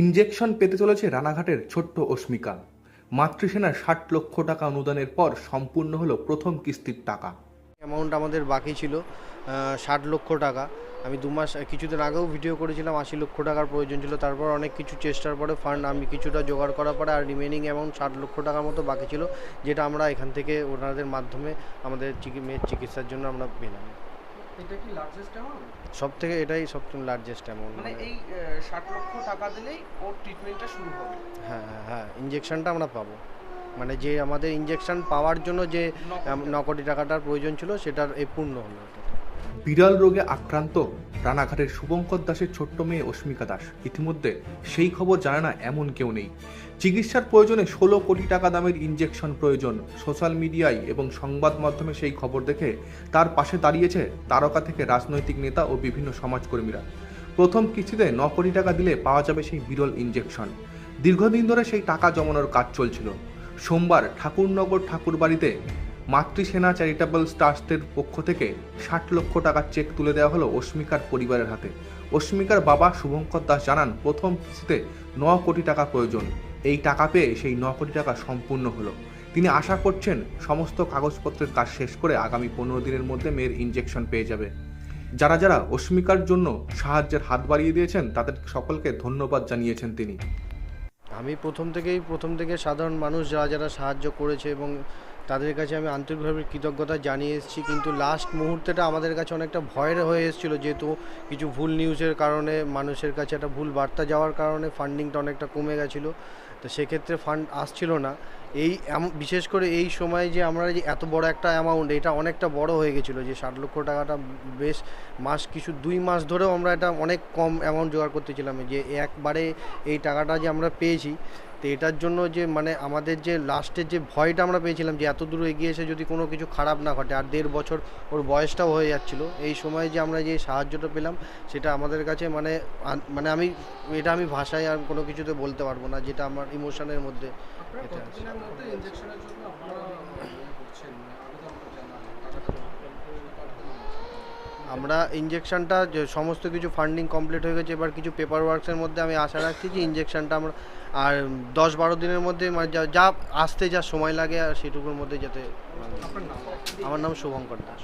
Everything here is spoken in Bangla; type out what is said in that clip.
ইনজেকশন পেতে চলেছে রানাঘাটের ছোট্ট অস্মিকা মাতৃসেনার ষাট লক্ষ টাকা অনুদানের পর সম্পূর্ণ হলো প্রথম কিস্তির টাকা। অ্যামাউন্ট আমাদের বাকি ছিল ষাট লক্ষ টাকা। আমি দু মাস, কিছুদিন আগেও ভিডিও করেছিলাম, আশি লক্ষ টাকার প্রয়োজন ছিল। তারপর অনেক কিছু চেষ্টার পরে ফান্ড আমি কিছুটা জোগাড় করার পরে আর রিমেনিং অ্যামাউন্ট ষাট লক্ষ টাকার মতো বাকি ছিল, যেটা আমরা এখান থেকে ওনাদের মাধ্যমে আমাদের মেয়ের চিকিৎসার জন্য আমরা পেলাম। এটা কি লার্জেস্ট অ্যামাউন্ট সব থেকে এটাই সবথেকে লার্জেস্ট অ্যামাউন্ট মানে এই ষাট লক্ষ টাকা দিলেই ওর ট্রিটমেন্টটা শুরু হবে। হ্যাঁ হ্যাঁ হ্যাঁ ইঞ্জেকশনটা আমরা পাবো। মানে যে আমাদের ইনজেকশন পাওয়ার জন্য যে ন কোটি টাকাটার প্রয়োজন ছিল সেটার এই পূর্ণ হলো বিরল রোগে আক্রান্ত রানাঘাটের শুভঙ্কর দাসের ছোট্ট মেয়ে অস্মিকা দাস। ইতিমধ্যে সেই খবর জানে না এমন কেউ নেই। চিকিৎসার প্রয়োজনে ষোলো কোটি টাকা দামের ইনজেকশন প্রয়োজন। সোশ্যাল মিডিয়ায় এবং সংবাদ মাধ্যমে সেই খবর দেখে তার পাশে দাঁড়িয়েছে তারকা থেকে রাজনৈতিক নেতা ও বিভিন্ন সমাজকর্মীরা। প্রথম কিস্তিতে ন কোটি টাকা দিলে পাওয়া যাবে সেই বিরল ইনজেকশন। দীর্ঘদিন ধরে সেই টাকা জমানোর কাজ চলছিল। সোমবার ঠাকুরনগর ঠাকুরবাড়িতে মাতৃসেনা চ্যারিটেবল ট্রাস্টের পক্ষ থেকে ষাট লক্ষ টাকার চেক তুলে দেওয়া হলো অস্মিকার পরিবারের হাতে। অস্মিকার বাবা শুভঙ্কর দাস জানান, প্রথম কিস্তিতে ন কোটি টাকা প্রয়োজন। এই টাকা পেয়ে সেই ন কোটি টাকা সম্পূর্ণ হলো। তিনি আশা করছেন সমস্ত কাগজপত্রের কাজ শেষ করে আগামী পনেরো দিনের মধ্যে মেয়ের ইনজেকশন পেয়ে যাবে। যারা যারা অস্মিকার জন্য সাহায্যের হাত বাড়িয়ে দিয়েছেন, তাদের সকলকে ধন্যবাদ জানিয়েছেন তিনি। আমি প্রথম থেকেই, প্রথম থেকে সাধারণ মানুষ যারা যারা সাহায্য করেছে এবং তাদের কাছে আমি আন্তরিকভাবে কৃতজ্ঞতা জানিয়ে এসেছি। কিন্তু লাস্ট মুহূর্তেটা আমাদের কাছে অনেকটা ভয়ের হয়ে এসেছিল যেহেতু কিছু ভুল নিউজের কারণে, মানুষের কাছে একটা ভুল বার্তা যাওয়ার কারণে ফান্ডিংটা অনেকটা কমে গেছিল। তো সেক্ষেত্রে ফান্ড আসছিল না। এই বিশেষ করে এই সময় যে আমরা যে এত বড় একটা অ্যামাউন্ট এটা অনেকটা বড় হয়ে গেছিল যে ষাট লক্ষ টাকাটা বেশ মাস কিছু দুই মাস ধরেও আমরা এটা অনেক কম অ্যামাউন্ট জোগাড় করতেছিলাম যে একবারে এই টাকাটা যে আমরা পেয়েছি তো এটার জন্য যে মানে আমাদের যে লাস্টের যে ভয়টা আমরা পেয়েছিলাম যে এত দূর এগিয়ে এসে যদি কোনো কিছু খারাপ না ঘটে আর দেড় বছর ওর বয়সটাও হয়ে যাচ্ছিল এই সময় যে আমরা যে সাহায্যটা পেলাম সেটা আমাদের কাছে মানে মানে আমি এটা আমি ভাষায় আর কোনো কিছুতে বলতে পারব না যেটা আমার ইমোশনের মধ্যে এটা আছে। মানে টাকাটা আমরা ইঞ্জেকশনটা যে সমস্ত কিছু ফান্ডিং কমপ্লিট হয়ে গেছে এবার কিছু পেপার ওয়ার্কসের মধ্যে আমি আশা রাখছি যে ইঞ্জেকশনটা আমরা আর দশ বারো দিনের মধ্যে মানে যা যা আসতে যা সময় লাগে আর সেটুকুর মধ্যে যাতে আমার নাম শুভঙ্কর দাস।